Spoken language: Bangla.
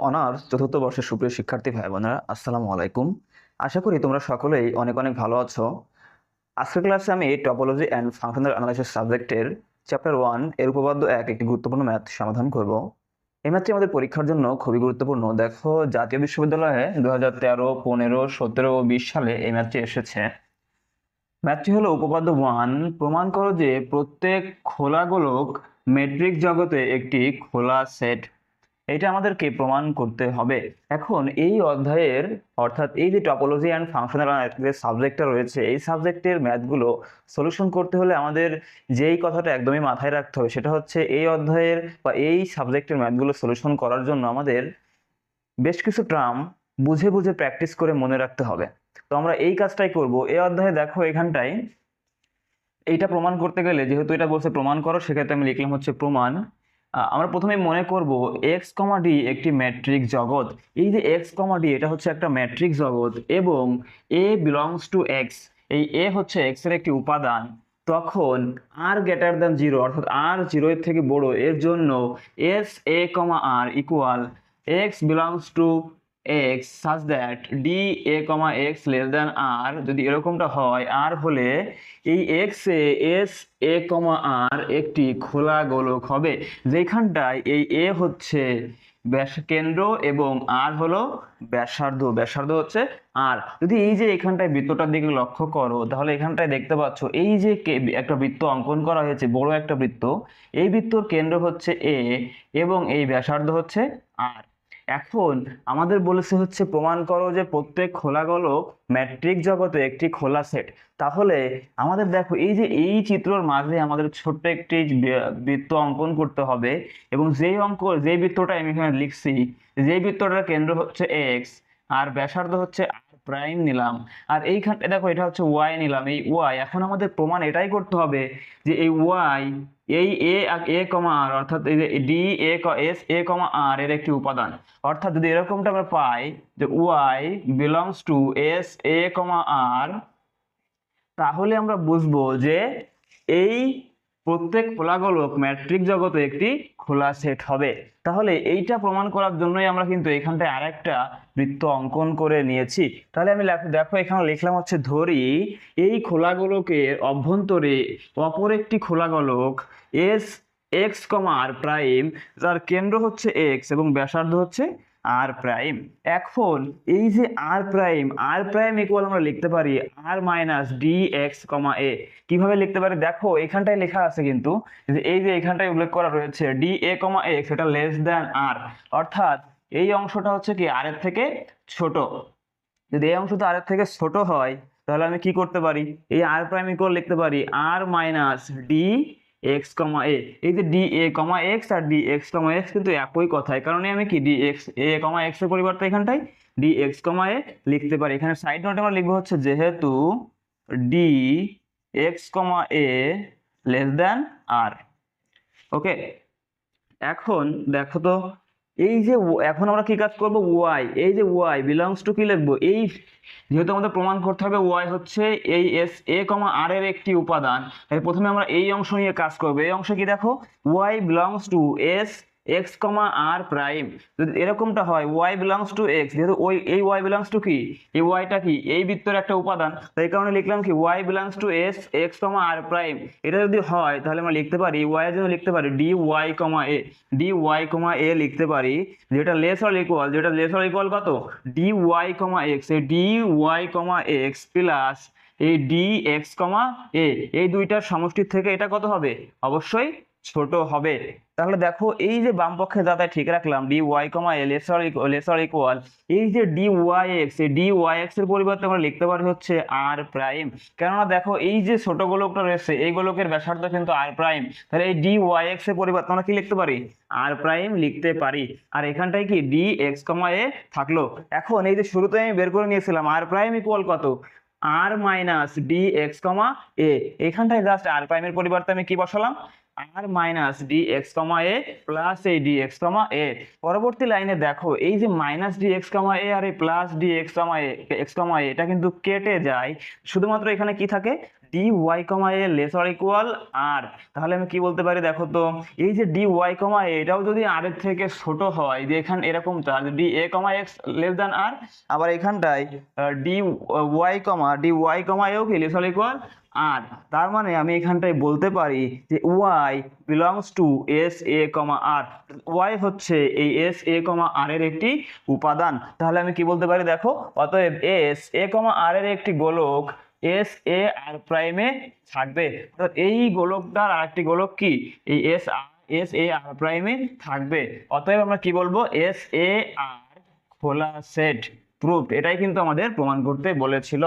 অনার্স চতুর্থ বর্ষের সুপ্রিয় শিক্ষার্থী ভাই বোনেরা আসসালামু আলাইকুম। আশা করি তোমরা সকলেই অনেক অনেক ভালো আছো। আজকের ক্লাসে আমি টপোলজি অ্যান্ড ফাংশনাল অ্যানালাইসিস সাবজেক্টের চ্যাপ্টার ওয়ানের উপপাদ্য এক একটি গুরুত্বপূর্ণ ম্যাথ সমাধান করব। এই ম্যাথটি আমাদের পরীক্ষার জন্য খুবই গুরুত্বপূর্ণ। দেখো, জাতীয় বিশ্ববিদ্যালয়ে দু হাজার তেরো, পনেরো, সতেরো ও বিশ সালে এই ম্যাথটি এসেছে। ম্যাথটি হলো উপপাদ্য ওয়ান। প্রমাণ করো যে প্রত্যেক খোলা গোলক মেট্রিক জগতে একটি খোলা সেট এটা আমাদেরকে প্রমাণ করতে হবে। এখন এই অধ্যায়ের, অর্থাৎ এই যে টপোলজি অ্যান্ড ফাংশনাল যে সাবজেক্টটা রয়েছে, এই সাবজেক্টের ম্যাথগুলো সলিউশন করতে হলে আমাদের যেই কথাটা একদমই মাথায় রাখতে হবে, সেটা হচ্ছে এই অধ্যায়ের বা এই সাবজেক্টের ম্যাথগুলো সলিউশন করার জন্য আমাদের বেশ কিছু ট্রাম বুঝে বুঝে প্র্যাকটিস করে মনে রাখতে হবে। তো আমরা এই কাজটাই করব। এই অধ্যায়ে দেখো এখানটায়, এইটা প্রমাণ করতে গেলে, যেহেতু এটা বলছে প্রমাণ করো, সেক্ষেত্রে আমি লিখলাম হচ্ছে প্রমাণ। আমরা প্রথমে মনে করব এক্স কমাডি একটি ম্যাট্রিক জগৎ। এই যে এক্স কমাডি এটা হচ্ছে একটা ম্যাট্রিক জগৎ এবং এ বিলংস টু এক্স এই এ হচ্ছে এক্সের একটি উপাদান। তখন আর গ্রেটার দ্যান জিরো অর্থাৎ আর জিরো এর থেকে বড়, এর জন্য S A comma R equal X belongs to X such that D A comma X less than R যদি এরকমটা হয় আর হলে এই এক্স এস এ কমা আর একটি খোলা গোলক হবে। যেখানটায় এই এ হচ্ছে ব্যাস কেন্দ্র এবং আর হলো ব্যাসার্ধ। ব্যাসার্ধ হচ্ছে আর যদি এই যে এখানটায় বৃত্তটার দিকে লক্ষ্য করো, তাহলে এখানটায় দেখতে পাচ্ছ এই যে একটা বৃত্ত অঙ্কন করা হয়েছে, বড় একটা বৃত্ত, এই বৃত্তর কেন্দ্র হচ্ছে এ এবং এই ব্যাসার্ধ হচ্ছে আর এখন আমাদের বলেছে হচ্ছে, প্রমাণ করো যে প্রত্যেক খোলা গোলক ম্যাট্রিক জগতে একটি খোলা সেট তাহলে আমাদের দেখো, এই যে এই চিত্রর মাঝে আমাদের ছোট্ট একটি বৃত্ত অঙ্কন করতে হবে এবং যেই অঙ্ক, যেই বৃত্তটা আমি এখানে লিখছি, যেই বৃত্তটার কেন্দ্র হচ্ছে এক্স আর ব্যাসার্ধ হচ্ছে প্রাইম নিলাম। আর এইখানে দেখো, এটা হচ্ছে ওয়াই নিলাম, এই ওয়াই এখন আমাদের প্রমাণ এটাই করতে হবে যে এই ওয়াই এই এ এ কমা আর অর্থাৎ D A S A comma আর এর একটি উপাদান। অর্থাৎ যদি এরকমটা আমরা পাই যে Y belongs to S A comma R তাহলে আমরা বুঝব যে এই প্রত্যেক খোলা গোলক ম্যাট্রিক জগতে একটি খোলা সেট হবে। তাহলে এইটা প্রমাণ করার জন্যই আমরা কিন্তু এখানটায় আরেকটা বৃত্ত অঙ্কন করে নিয়েছি। তাহলে আমি দেখো, এখানে লিখলাম হচ্ছে ধরি, এই খোলা গোলকের অভ্যন্তরে অপর একটি খোলা গোলক S X comma R prime, যার কেন্দ্র হচ্ছে এক্স এবং ব্যাসার্ধ হচ্ছে আর প্রাইম এখন এই যে R prime R prime equal আমরা লিখতে পারি R minus D X comma A কীভাবে লিখতে পারি? দেখো, এখানটায় লেখা আছে কিন্তু যে এই যে এখানটায় উল্লেখ করা রয়েছে ডি এ কমা এক্স এটা লেস দ্যান আর অর্থাৎ এই অংশটা হচ্ছে কি আর এর থেকে ছোট। যদি এই অংশটা আর এর থেকে ছোট হয়, তাহলে আমি কি করতে পারি? এই আর প্রাইম ইকুয়াল লিখতে পারি R minus D X comma A এই যে D A comma X R D X comma X কিন্তু একই কথায়। কারণ আমি কি ডি এক্স এ কমা এক্সের পরিবর্তে এখানটায় ডি এক্স কমা এ লিখতে পারি। এখানে সাইড নোটে আমরা লিখব হচ্ছে যেহেতু D X comma A less than R okay এখন দেখো তো এই যে এখন আমরা কি কাজ করব? ওয়াই এই যে ওয়াই বিলংস টু কি লিখব? এই যেহেতু আমাদের প্রমাণ করতে হবে ওয়াই হচ্ছে এই এস এ কমা আর এর একটি উপাদান। তাই প্রথমে আমরা এই অংশ নিয়ে কাজ করব। এই অংশ কি দেখো? Y belongs to S X comma R prime যদি এরকমটা হয় ওয়াই বিলংস টু এক্স যেহেতু ওই, এই ওয়াই বিলংস টু কি? এই ওয়াইটা কি? এই বৃত্তর একটা উপাদান। তাই কারণে লিখলাম কি? Y belongs to S X comma R prime এটা যদি হয়, তাহলে আমরা লিখতে পারি ওয়াই জন্য লিখতে পারি D Y comma A D Y comma A লিখতে পারি, যেটা লেস অর ইকুয়াল যেটা লেস অর ইকুয়াল কত? ডি ওয়াই কমা এক্স এই D Y comma X plus এই ডি এক্স কমা এ এই দুইটার সমষ্টির থেকে এটা কত হবে? অবশ্যই ছোট হবে। তাহলে দেখো, এই যে বাম পক্ষে দাদায় ঠিক রাখলাম D Y comma lesser lesser equal এই যে ডি ওয়াই এক্স এই ডি ওয়াই এক্সের পরিবর্তে আমরা লিখতে পারি হচ্ছে আর প্রাইম কেননা দেখো, এই যে ছোট গোলকটা রয়েছে, এই গোলকের ব্যাসার্ধ কিন্তু আর প্রাইম তাহলে এই ডি ওয়াই এক্সের পরিবর্তে আমরা কি লিখতে পারি? আর প্রাইম লিখতে পারি। আর এখানটায় কি ডি এক্স কমা এ থাকল। এখন এই যে শুরুতে আমি বের করে নিয়েছিলাম আর প্রাইম ইকুয়াল কত? R minus D X comma A এখানটায় জাস্ট আর প্রাইমের পরিবর্তে আমি কি বসালাম? R minus D X comma A plus এই ডি এক্স কমা এ পরবর্তী লাইনে দেখো, এই যে minus D X comma A আর এই plus D X comma A X comma A এটা কিন্তু কেটে যায়। শুধুমাত্র এখানে কি থাকে? D Y comma A less or equal R তাহলে আমি কি বলতে পারি দেখো তো? এই যে ডি ওয়াই কমা এ এটাও যদি আর এর থেকে ছোট হয়, যে এখানে এরকম তাহলে D A comma X less than R আবার এখানটায় D Y comma D Y comma এও কি লেস অর ইকুয়াল আর তার মানে আমি এখানটায় বলতে পারি যে Y belongs to S A comma R Y হচ্ছে এই এস এ কমা আর এর একটি উপাদান। তাহলে আমি কি বলতে পারি দেখো? অতএব এস এ কমা আর এর একটি গোলক এস এ আর প্রাইমে থাকবে। অর্থাৎ এই গোলকটার আরেকটি গোলক কি? এই এস আর এস এ আর প্রাইমে থাকবে। অতএব আমরা কি বলব? এস এ আর খোলা সেট প্রুফ এটাই কিন্তু আমাদের প্রমাণ করতে বলেছিল।